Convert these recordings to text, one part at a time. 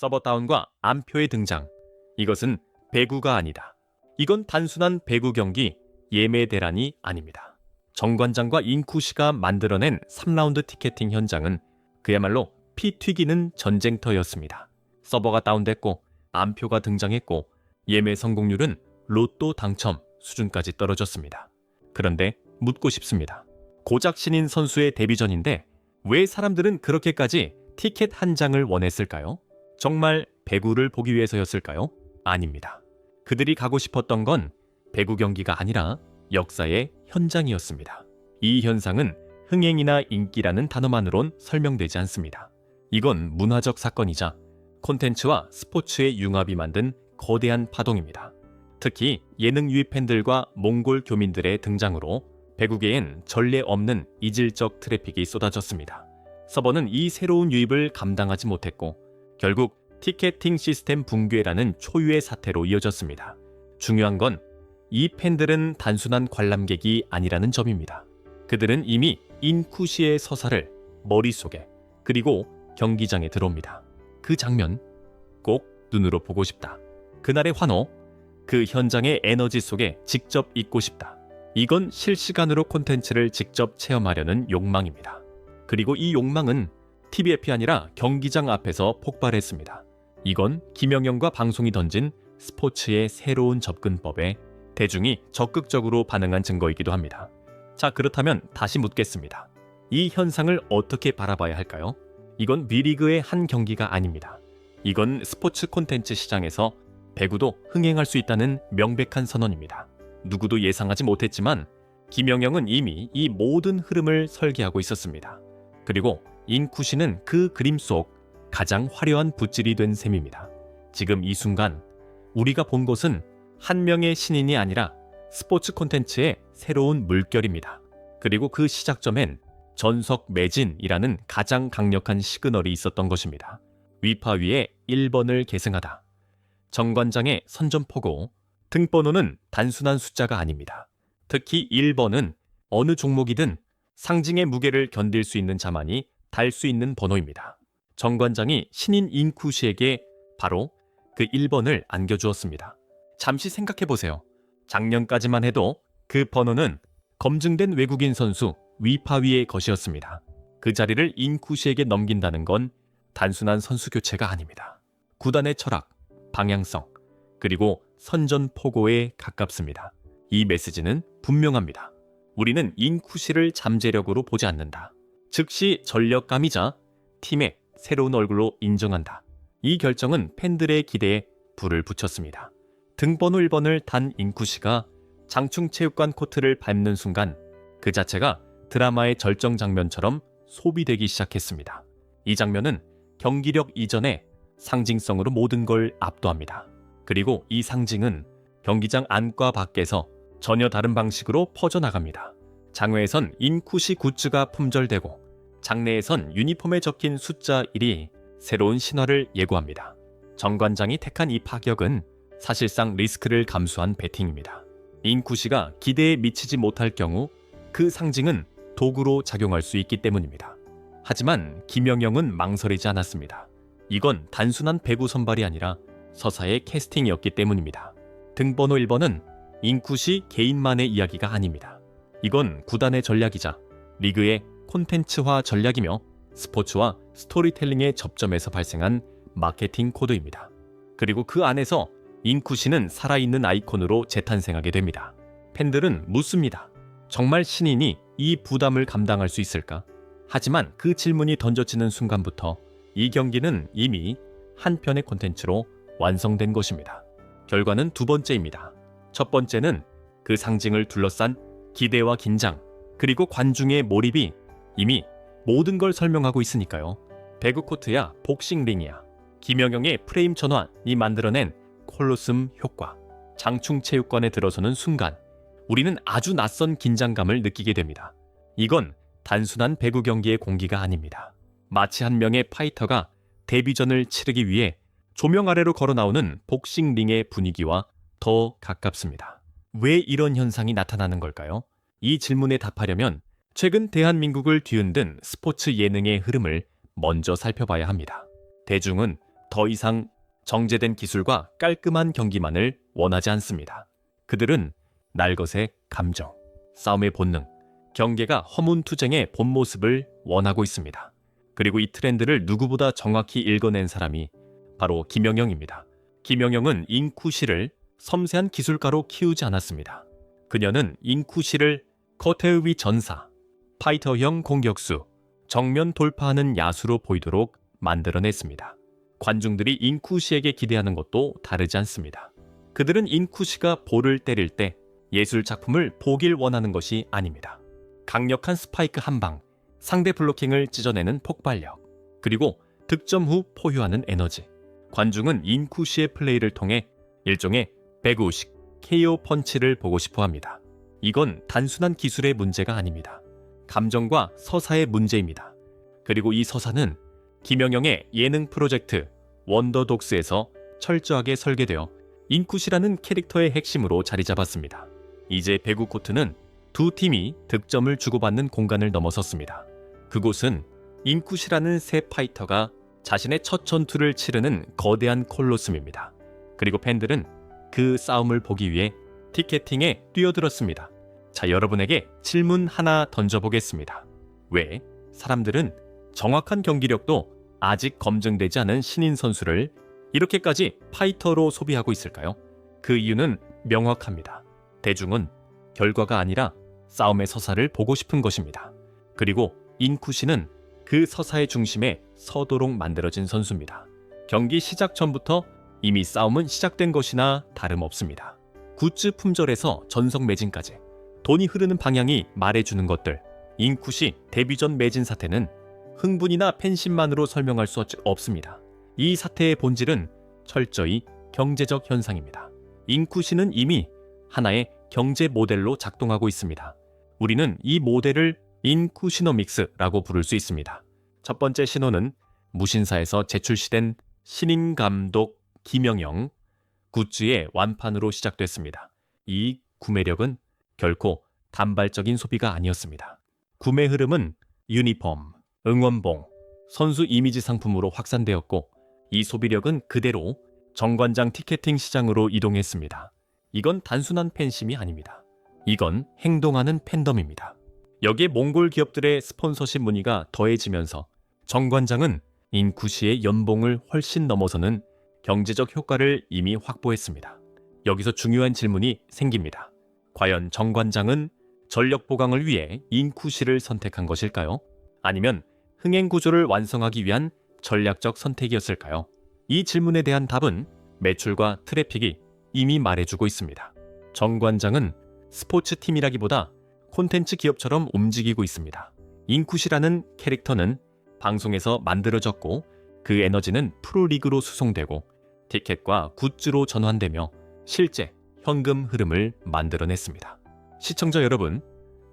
서버 다운과 암표의 등장. 이것은 배구가 아니다. 이건 단순한 배구 경기 예매 대란이 아닙니다. 정관장과 인쿠시가 만들어낸 3라운드 티켓팅 현장은 그야말로 피 튀기는 전쟁터였습니다. 서버가 다운됐고 암표가 등장했고 예매 성공률은 로또 당첨 수준까지 떨어졌습니다. 그런데 묻고 싶습니다. 고작 신인 선수의 데뷔전인데 왜 사람들은 그렇게까지 티켓 한 장을 원했을까요? 정말 배구를 보기 위해서였을까요? 아닙니다. 그들이 가고 싶었던 건 배구 경기가 아니라 역사의 현장이었습니다. 이 현상은 흥행이나 인기라는 단어만으론 설명되지 않습니다. 이건 문화적 사건이자 콘텐츠와 스포츠의 융합이 만든 거대한 파동입니다. 특히 예능 유입 팬들과 몽골 교민들의 등장으로 배구계엔 전례 없는 이질적 트래픽이 쏟아졌습니다. 서버는 이 새로운 유입을 감당하지 못했고 결국 티켓팅 시스템 붕괴라는 초유의 사태로 이어졌습니다. 중요한 건 이 팬들은 단순한 관람객이 아니라는 점입니다. 그들은 이미 인쿠시의 서사를 머릿속에 그리고 경기장에 들어옵니다. 그 장면 꼭 눈으로 보고 싶다. 그날의 환호, 그 현장의 에너지 속에 직접 있고 싶다. 이건 실시간으로 콘텐츠를 직접 체험하려는 욕망입니다. 그리고 이 욕망은 TVF이 아니라 경기장 앞에서 폭발했습니다. 이건 김영영과 방송이 던진 스포츠의 새로운 접근법에 대중이 적극적으로 반응한 증거이기도 합니다. 자, 그렇다면 다시 묻겠습니다. 이 현상을 어떻게 바라봐야 할까요? 이건 미리그의 한 경기가 아닙니다. 이건 스포츠 콘텐츠 시장에서 배구도 흥행할 수 있다는 명백한 선언입니다. 누구도 예상하지 못했지만 김영영은 이미 이 모든 흐름을 설계하고 있었습니다. 그리고 인쿠시는 그 그림 속 가장 화려한 붓질이 된 셈입니다. 지금 이 순간 우리가 본 것은 한 명의 신인이 아니라 스포츠 콘텐츠의 새로운 물결입니다. 그리고 그 시작점엔 전석 매진이라는 가장 강력한 시그널이 있었던 것입니다. 위파 위에 1번을 계승하다. 정관장의 선전포고, 등번호는 단순한 숫자가 아닙니다. 특히 1번은 어느 종목이든 상징의 무게를 견딜 수 있는 자만이 달 수 있는 번호입니다. 정관장이 신인 인쿠시에게 바로 그 1번을 안겨주었습니다. 잠시 생각해 보세요. 작년까지만 해도 그 번호는 검증된 외국인 선수 위파위의 것이었습니다. 그 자리를 인쿠시에게 넘긴다는 건 단순한 선수 교체가 아닙니다. 구단의 철학, 방향성, 그리고 선전포고에 가깝습니다. 이 메시지는 분명합니다. 우리는 인쿠시를 잠재력으로 보지 않는다. 즉시 전력감이자 팀의 새로운 얼굴로 인정한다. 이 결정은 팬들의 기대에 불을 붙였습니다. 등번호 1번을 단 인쿠시가 장충체육관 코트를 밟는 순간 그 자체가 드라마의 절정 장면처럼 소비되기 시작했습니다. 이 장면은 경기력 이전에 상징성으로 모든 걸 압도합니다. 그리고 이 상징은 경기장 안과 밖에서 전혀 다른 방식으로 퍼져나갑니다. 장외에선 인쿠시 굿즈가 품절되고 장내에선 유니폼에 적힌 숫자 1이 새로운 신화를 예고합니다. 정관장이 택한 이 파격은 사실상 리스크를 감수한 베팅입니다. 인쿠시가 기대에 미치지 못할 경우 그 상징은 도구로 작용할 수 있기 때문입니다. 하지만 김영영은 망설이지 않았습니다. 이건 단순한 배구 선발이 아니라 서사의 캐스팅이었기 때문입니다. 등번호 1번은 인쿠시 개인만의 이야기가 아닙니다. 이건 구단의 전략이자 리그의 콘텐츠화 전략이며 스포츠와 스토리텔링의 접점에서 발생한 마케팅 코드입니다. 그리고 그 안에서 인쿠시는 살아있는 아이콘으로 재탄생하게 됩니다. 팬들은 묻습니다. 정말 신인이 이 부담을 감당할 수 있을까? 하지만 그 질문이 던져지는 순간부터 이 경기는 이미 한 편의 콘텐츠로 완성된 것입니다. 결과는 두 번째입니다. 첫 번째는 그 상징을 둘러싼 기대와 긴장, 그리고 관중의 몰입이 이미 모든 걸 설명하고 있으니까요. 배구 코트야 복싱 링이야. 김영영의 프레임 전환이 만들어낸 콜로슴 효과. 장충 체육관에 들어서는 순간 우리는 아주 낯선 긴장감을 느끼게 됩니다. 이건 단순한 배구 경기의 공기가 아닙니다. 마치 한 명의 파이터가 데뷔전을 치르기 위해 조명 아래로 걸어 나오는 복싱 링의 분위기와 더 가깝습니다. 왜 이런 현상이 나타나는 걸까요? 이 질문에 답하려면 최근 대한민국을 뒤흔든 스포츠 예능의 흐름을 먼저 살펴봐야 합니다. 대중은 더 이상 정제된 기술과 깔끔한 경기만을 원하지 않습니다. 그들은 날것의 감정, 싸움의 본능, 경계가 허문투쟁의 본 모습을 원하고 있습니다. 그리고 이 트렌드를 누구보다 정확히 읽어낸 사람이 바로 김영영입니다. 김영영은 인쿠시를 섬세한 기술가로 키우지 않았습니다. 그녀는 인쿠시를 커테우비 전사, 파이터형 공격수, 정면 돌파하는 야수로 보이도록 만들어냈습니다. 관중들이 인쿠시에게 기대하는 것도 다르지 않습니다. 그들은 인쿠시가 볼을 때릴 때 예술 작품을 보길 원하는 것이 아닙니다. 강력한 스파이크 한 방, 상대 블로킹을 찢어내는 폭발력, 그리고 득점 후 포효하는 에너지. 관중은 인쿠시의 플레이를 통해 일종의 배구식 KO 펀치를 보고 싶어 합니다. 이건 단순한 기술의 문제가 아닙니다. 감정과 서사의 문제입니다. 그리고 이 서사는 김영영의 예능 프로젝트 원더독스에서 철저하게 설계되어 인쿠시라는 캐릭터의 핵심으로 자리 잡았습니다. 이제 배구 코트는 두 팀이 득점을 주고받는 공간을 넘어섰습니다. 그곳은 인쿠시라는 새 파이터가 자신의 첫 전투를 치르는 거대한 콜로스입니다. 그리고 팬들은 그 싸움을 보기 위해 티켓팅에 뛰어들었습니다. 자, 여러분에게 질문 하나 던져보겠습니다. 왜 사람들은 정확한 경기력도 아직 검증되지 않은 신인 선수를 이렇게까지 파이터로 소비하고 있을까요? 그 이유는 명확합니다. 대중은 결과가 아니라 싸움의 서사를 보고 싶은 것입니다. 그리고 인쿠시는 그 서사의 중심에 서도록 만들어진 선수입니다. 경기 시작 전부터 이미 싸움은 시작된 것이나 다름없습니다. 굿즈 품절에서 전성 매진까지 돈이 흐르는 방향이 말해주는 것들. 인쿠시 데뷔 전 매진 사태는 흥분이나 팬심만으로 설명할 수 없습니다. 이 사태의 본질은 철저히 경제적 현상입니다. 인쿠시는 이미 하나의 경제 모델로 작동하고 있습니다. 우리는 이 모델을 인쿠시노믹스라고 부를 수 있습니다. 첫 번째 신호는 무신사에서 재출시된 신인 감독 김영영 굿즈의 완판으로 시작됐습니다. 이 구매력은 결코 단발적인 소비가 아니었습니다. 구매 흐름은 유니폼, 응원봉, 선수 이미지 상품으로 확산되었고 이 소비력은 그대로 정관장 티켓팅 시장으로 이동했습니다. 이건 단순한 팬심이 아닙니다. 이건 행동하는 팬덤입니다. 여기에 몽골 기업들의 스폰서십 문의가 더해지면서 정관장은 인쿠시의 연봉을 훨씬 넘어서는 경제적 효과를 이미 확보했습니다. 여기서 중요한 질문이 생깁니다. 과연 정관장은 전력 보강을 위해 인쿠시를 선택한 것일까요? 아니면 흥행 구조를 완성하기 위한 전략적 선택이었을까요? 이 질문에 대한 답은 매출과 트래픽이 이미 말해주고 있습니다. 정관장은 스포츠 팀이라기보다 콘텐츠 기업처럼 움직이고 있습니다. 인쿠시라는 캐릭터는 방송에서 만들어졌고 그 에너지는 프로리그로 수송되고 티켓과 굿즈로 전환되며 실제 현금 흐름을 만들어냈습니다. 시청자 여러분,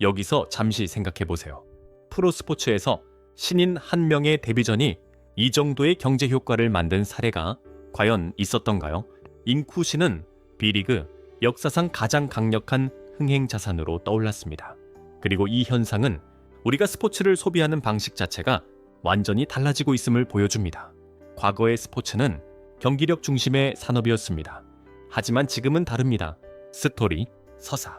여기서 잠시 생각해 보세요. 프로스포츠에서 신인 한 명의 데뷔전이 이 정도의 경제 효과를 만든 사례가 과연 있었던가요? 인쿠시는 B리그 역사상 가장 강력한 흥행 자산으로 떠올랐습니다. 그리고 이 현상은 우리가 스포츠를 소비하는 방식 자체가 완전히 달라지고 있음을 보여줍니다. 과거의 스포츠는 경기력 중심의 산업이었습니다. 하지만 지금은 다릅니다. 스토리, 서사,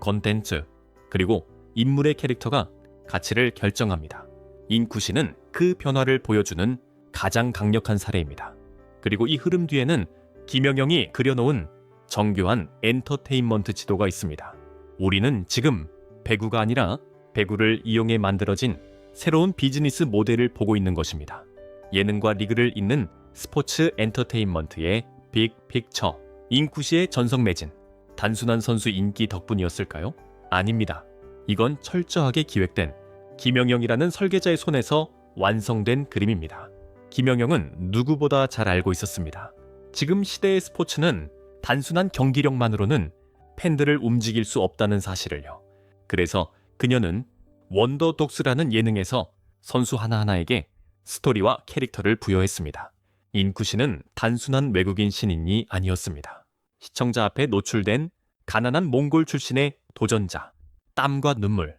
컨텐츠, 그리고 인물의 캐릭터가 가치를 결정합니다. 인쿠시는 그 변화를 보여주는 가장 강력한 사례입니다. 그리고 이 흐름 뒤에는 김영영이 그려놓은 정교한 엔터테인먼트 지도가 있습니다. 우리는 지금 배구가 아니라 배구를 이용해 만들어진 새로운 비즈니스 모델을 보고 있는 것입니다. 예능과 리그를 잇는 스포츠 엔터테인먼트의 빅 픽처. 인쿠시의 전성 매진. 단순한 선수 인기 덕분이었을까요? 아닙니다. 이건 철저하게 기획된 김영영이라는 설계자의 손에서 완성된 그림입니다. 김영영은 누구보다 잘 알고 있었습니다. 지금 시대의 스포츠는 단순한 경기력만으로는 팬들을 움직일 수 없다는 사실을요. 그래서 그녀는 원더독스라는 예능에서 선수 하나하나에게 스토리와 캐릭터를 부여했습니다. 인쿠시는 단순한 외국인 신인이 아니었습니다. 시청자 앞에 노출된 가난한 몽골 출신의 도전자, 땀과 눈물,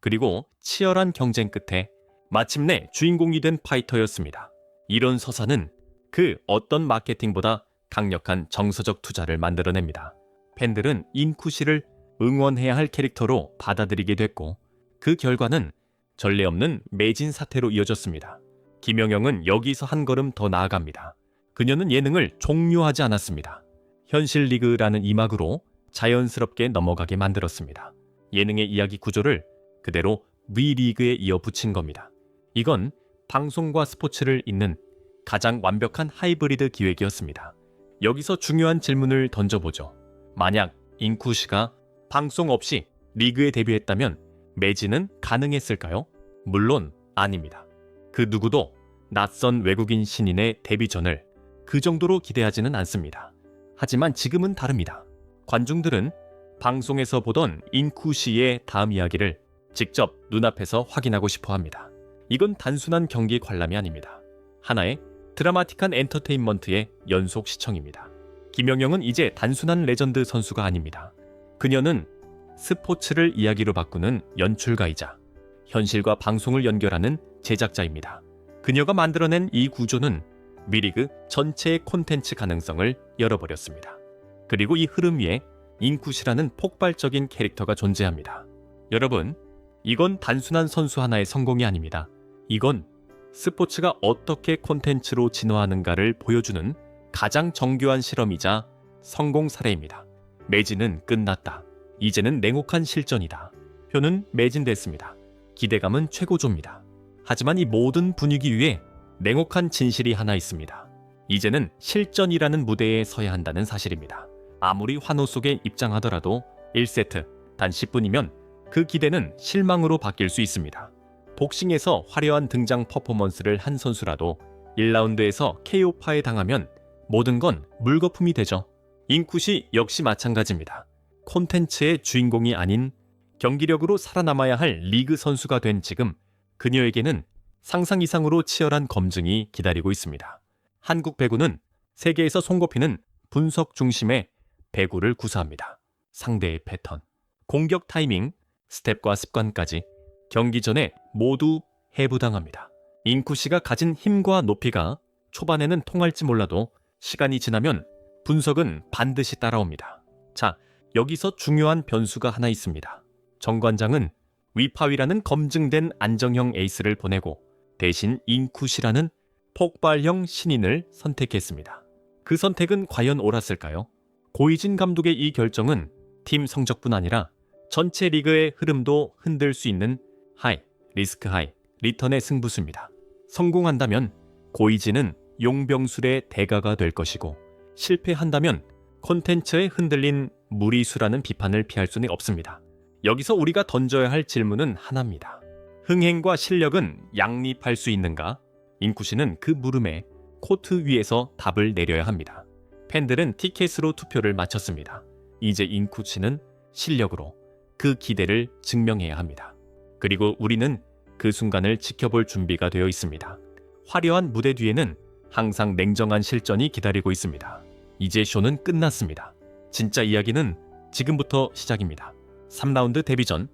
그리고 치열한 경쟁 끝에 마침내 주인공이 된 파이터였습니다. 이런 서사는 그 어떤 마케팅보다 강력한 정서적 투자를 만들어냅니다. 팬들은 인쿠 씨를 응원해야 할 캐릭터로 받아들이게 됐고 그 결과는 전례 없는 매진 사태로 이어졌습니다. 김영영은 여기서 한 걸음 더 나아갑니다. 그녀는 예능을 종료하지 않았습니다. 현실 리그라는 이막으로 자연스럽게 넘어가게 만들었습니다. 예능의 이야기 구조를 그대로 위리그에 이어 붙인 겁니다. 이건 방송과 스포츠를 잇는 가장 완벽한 하이브리드 기획이었습니다. 여기서 중요한 질문을 던져보죠. 만약 인쿠 씨가 방송 없이 리그에 데뷔했다면 매진은 가능했을까요? 물론 아닙니다. 그 누구도 낯선 외국인 신인의 데뷔전을 그 정도로 기대하지는 않습니다. 하지만 지금은 다릅니다. 관중들은 방송에서 보던 인쿠 씨의 다음 이야기를 직접 눈앞에서 확인하고 싶어 합니다. 이건 단순한 경기 관람이 아닙니다. 하나의 드라마틱한 엔터테인먼트의 연속 시청입니다. 김영영은 이제 단순한 레전드 선수가 아닙니다. 그녀는 스포츠를 이야기로 바꾸는 연출가이자 현실과 방송을 연결하는 제작자입니다. 그녀가 만들어낸 이 구조는 미리그 전체의 콘텐츠 가능성을 열어버렸습니다. 그리고 이 흐름 위에 인쿠시라는 폭발적인 캐릭터가 존재합니다. 여러분, 이건 단순한 선수 하나의 성공이 아닙니다. 이건 스포츠가 어떻게 콘텐츠로 진화하는가를 보여주는 가장 정교한 실험이자 성공 사례입니다. 매진은 끝났다. 이제는 냉혹한 실전이다. 표는 매진됐습니다. 기대감은 최고조입니다. 하지만 이 모든 분위기 위에 냉혹한 진실이 하나 있습니다. 이제는 실전이라는 무대에 서야 한다는 사실입니다. 아무리 환호 속에 입장하더라도 1세트 단 10분이면 그 기대는 실망으로 바뀔 수 있습니다. 복싱에서 화려한 등장 퍼포먼스를 한 선수라도 1라운드에서 KO파에 당하면 모든 건 물거품이 되죠. 인쿠시 역시 마찬가지입니다. 콘텐츠의 주인공이 아닌 경기력으로 살아남아야 할 리그 선수가 된 지금 그녀에게는 상상 이상으로 치열한 검증이 기다리고 있습니다. 한국 배구는 세계에서 손꼽히는 분석 중심의 배구를 구사합니다. 상대의 패턴, 공격 타이밍, 스텝과 습관까지 경기 전에 모두 해부당합니다. 인쿠 씨가 가진 힘과 높이가 초반에는 통할지 몰라도 시간이 지나면 분석은 반드시 따라옵니다. 자, 여기서 중요한 변수가 하나 있습니다. 정관장은 위파위라는 검증된 안정형 에이스를 보내고 대신 인쿠시라는 폭발형 신인을 선택했습니다. 그 선택은 과연 옳았을까요? 고이진 감독의 이 결정은 팀 성적뿐 아니라 전체 리그의 흐름도 흔들 수 있는 하이, 리스크 하이, 리턴의 승부수입니다. 성공한다면 고이진은 용병술의 대가가 될 것이고 실패한다면 콘텐츠에 흔들린 무리수라는 비판을 피할 수는 없습니다. 여기서 우리가 던져야 할 질문은 하나입니다. 흥행과 실력은 양립할 수 있는가? 인쿠시는 그 물음에 코트 위에서 답을 내려야 합니다. 팬들은 티켓으로 투표를 마쳤습니다. 이제 인쿠치는 실력으로 그 기대를 증명해야 합니다. 그리고 우리는 그 순간을 지켜볼 준비가 되어 있습니다. 화려한 무대 뒤에는 항상 냉정한 실전이 기다리고 있습니다. 이제 쇼는 끝났습니다. 진짜 이야기는 지금부터 시작입니다. 3라운드 데뷔 전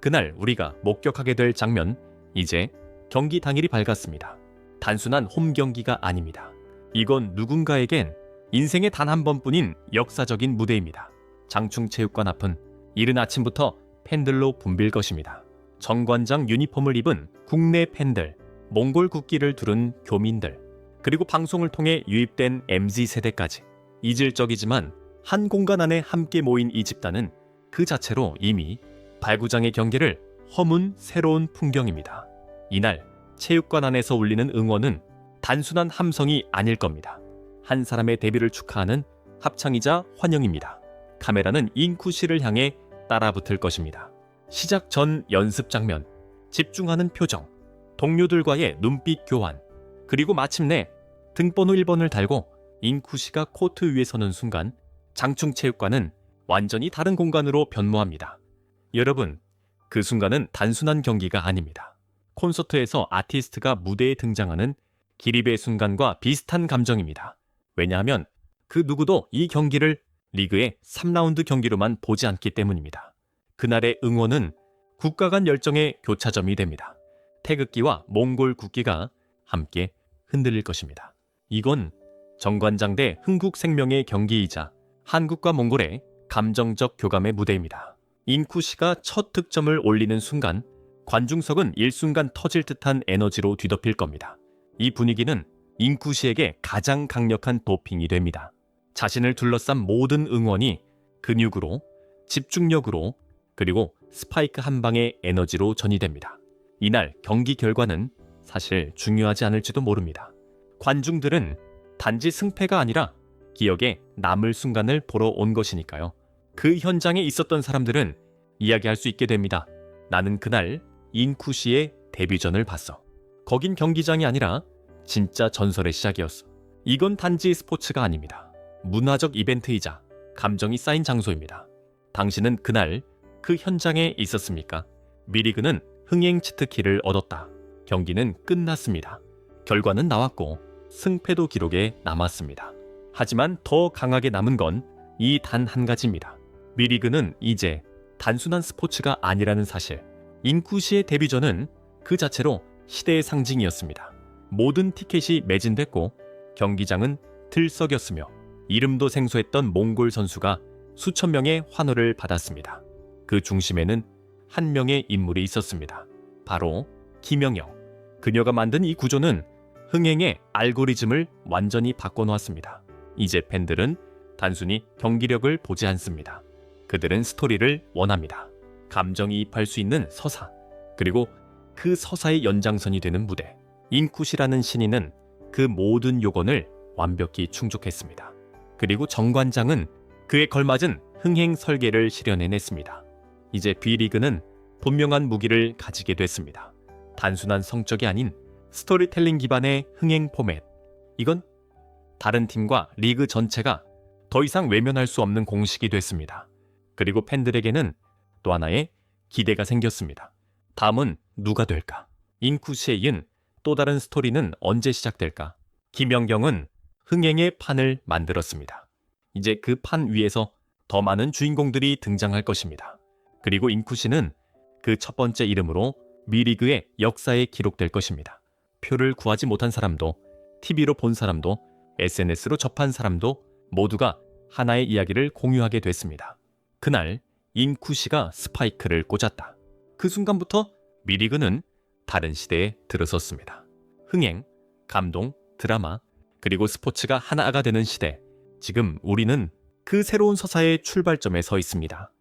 그날 우리가 목격하게 될 장면 이제 경기 당일이 밝았습니다. 단순한 홈 경기가 아닙니다. 이건 누군가에겐 인생의 단 한 번뿐인 역사적인 무대입니다. 장충체육관 앞은 이른 아침부터 팬들로 붐빌 것입니다. 정관장 유니폼을 입은 국내 팬들, 몽골 국기를 두른 교민들, 그리고 방송을 통해 유입된 MZ 세대까지 이질적이지만 한 공간 안에 함께 모인 이 집단은 그 자체로 이미 발구장의 경계를 허문 새로운 풍경입니다. 이날 체육관 안에서 울리는 응원은 단순한 함성이 아닐 겁니다. 한 사람의 데뷔를 축하하는 합창이자 환영입니다. 카메라는 인쿠 씨를 향해 따라붙을 것입니다. 시작 전 연습 장면, 집중하는 표정, 동료들과의 눈빛 교환, 그리고 마침내 등번호 1번을 달고 인쿠 씨가 코트 위에 서는 순간 장충체육관은 완전히 다른 공간으로 변모합니다. 여러분, 그 순간은 단순한 경기가 아닙니다. 콘서트에서 아티스트가 무대에 등장하는 기립의 순간과 비슷한 감정입니다. 왜냐하면 그 누구도 이 경기를 리그의 3라운드 경기로만 보지 않기 때문입니다. 그날의 응원은 국가 간 열정의 교차점이 됩니다. 태극기와 몽골 국기가 함께 흔들릴 것입니다. 이건 정관장 대 흥국생명의 경기이자 한국과 몽골의 감정적 교감의 무대입니다. 인쿠 씨가 첫 득점을 올리는 순간 관중석은 일순간 터질 듯한 에너지로 뒤덮일 겁니다. 이 분위기는 인쿠 씨에게 가장 강력한 도핑이 됩니다. 자신을 둘러싼 모든 응원이 근육으로, 집중력으로, 그리고 스파이크 한 방의 에너지로 전이됩니다. 이날 경기 결과는 사실 중요하지 않을지도 모릅니다. 관중들은 단지 승패가 아니라 기억에 남을 순간을 보러 온 것이니까요. 그 현장에 있었던 사람들은 이야기할 수 있게 됩니다. 나는 그날 인쿠 씨의 데뷔전을 봤어. 거긴 경기장이 아니라 진짜 전설의 시작이었어. 이건 단지 스포츠가 아닙니다. 문화적 이벤트이자 감정이 쌓인 장소입니다. 당신은 그날 그 현장에 있었습니까? 미리그는 흥행 치트키를 얻었다. 경기는 끝났습니다. 결과는 나왔고 승패도 기록에 남았습니다. 하지만 더 강하게 남은 건 이 단 한 가지입니다. 미리그는 이제 단순한 스포츠가 아니라는 사실. 인쿠시의 데뷔 전은 그 자체로 시대의 상징이었습니다. 모든 티켓이 매진됐고 경기장은 들썩였으며 이름도 생소했던 몽골 선수가 수천 명의 환호를 받았습니다. 그 중심에는 한 명의 인물이 있었습니다. 바로 김영영. 그녀가 만든 이 구조는 흥행의 알고리즘을 완전히 바꿔놓았습니다. 이제 팬들은 단순히 경기력을 보지 않습니다. 그들은 스토리를 원합니다. 감정이입할 수 있는 서사, 그리고 그 서사의 연장선이 되는 무대. 인쿠시라는 신인은 그 모든 요건을 완벽히 충족했습니다. 그리고 정관장은 그에 걸맞은 흥행 설계를 실현해냈습니다. 이제 B리그는 분명한 무기를 가지게 됐습니다. 단순한 성적이 아닌 스토리텔링 기반의 흥행 포맷. 이건 다른 팀과 리그 전체가 더 이상 외면할 수 없는 공식이 됐습니다. 그리고 팬들에게는 또 하나의 기대가 생겼습니다. 다음은 누가 될까? 인쿠시에 이은 또 다른 스토리는 언제 시작될까? 김연경은 흥행의 판을 만들었습니다. 이제 그 판 위에서 더 많은 주인공들이 등장할 것입니다. 그리고 인쿠시는 그 첫 번째 이름으로 미리그의 역사에 기록될 것입니다. 표를 구하지 못한 사람도, TV로 본 사람도, SNS로 접한 사람도 모두가 하나의 이야기를 공유하게 됐습니다. 그날 인쿠시가 스파이크를 꽂았다. 그 순간부터 미리그는 다른 시대에 들어섰습니다. 흥행, 감동, 드라마, 그리고 스포츠가 하나가 되는 시대. 지금 우리는 그 새로운 서사의 출발점에 서 있습니다.